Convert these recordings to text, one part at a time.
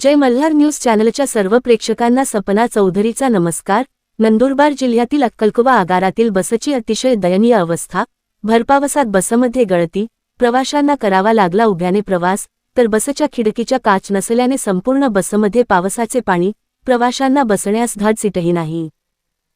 जय Malhar news चॅनलच्या सर्व प्रेक्षकांना सपना चौधरीचा नमस्कार. नंदुरबार जिल्ह्यातील अक्कलकुवा आगारातील बसची अतिशय दयनीय अवस्था भरपावसात बसमध्ये गळती प्रवाशांना करावा लागला उभ्याने प्रवास तर बसच्या खिडकीच्या काच नसल्याने संपूर्ण बसमध्ये पावसाचे पाणी प्रवाशांना बसण्यास धाड सीटही नाही.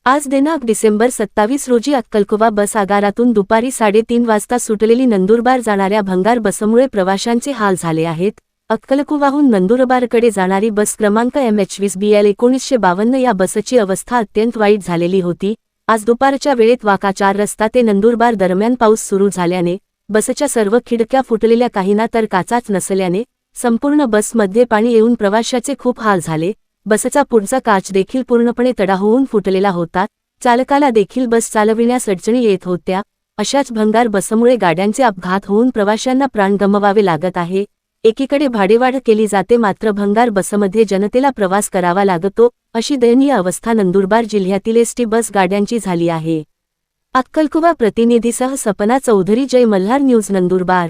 आज दिनांक डिसेंबर सत्तावीस रोजी अक्कलकुवा बस आगारातून दुपारी साडेतीन वाजता सुटलेली नंदुरबार जाणाऱ्या भंगार बसमुळे प्रवाशांचे हाल झाले आहेत. अक्कलकुवाहून नंदुरबारकडे जाणारी बस क्रमांक एम एच वीस बी एल एकोणीसशे बावन्न या बसची अवस्था अत्यंत वाईट झालेली होती. आज दुपारच्या वेळेत वाका चार रस्ता ते नंदुरबार दरम्यान पाऊस सुरू झाल्याने बसच्या सर्व खिडक्या फुटलेल्या काहींना तर काचाच नसल्याने संपूर्ण बसमध्ये पाणी येऊन प्रवाशाचे खूप हाल झाले. बसचा पुढचा काच देखील पूर्णपणे तडा होऊन फुटलेला होता. चालकाला देखील बस चालविण्यास अडचणी येत होत्या. अशाच भंगार बसमुळे गाड्यांचे अपघात होऊन प्रवाशांना प्राण गमवावे लागत आहे. एकीकडे भाडेवाढ केली जाते मात्र भंगार बसमध्ये जनतेला प्रवास करावा लागतो अशी दयनीय अवस्था नंदुरबार जिल्ह्यातील एसटी बस गाड्यांची झाली आहे. अक्कलकुवा प्रतिनिधीसह सपना चौधरी जय मल्हार न्यूज नंदुरबार.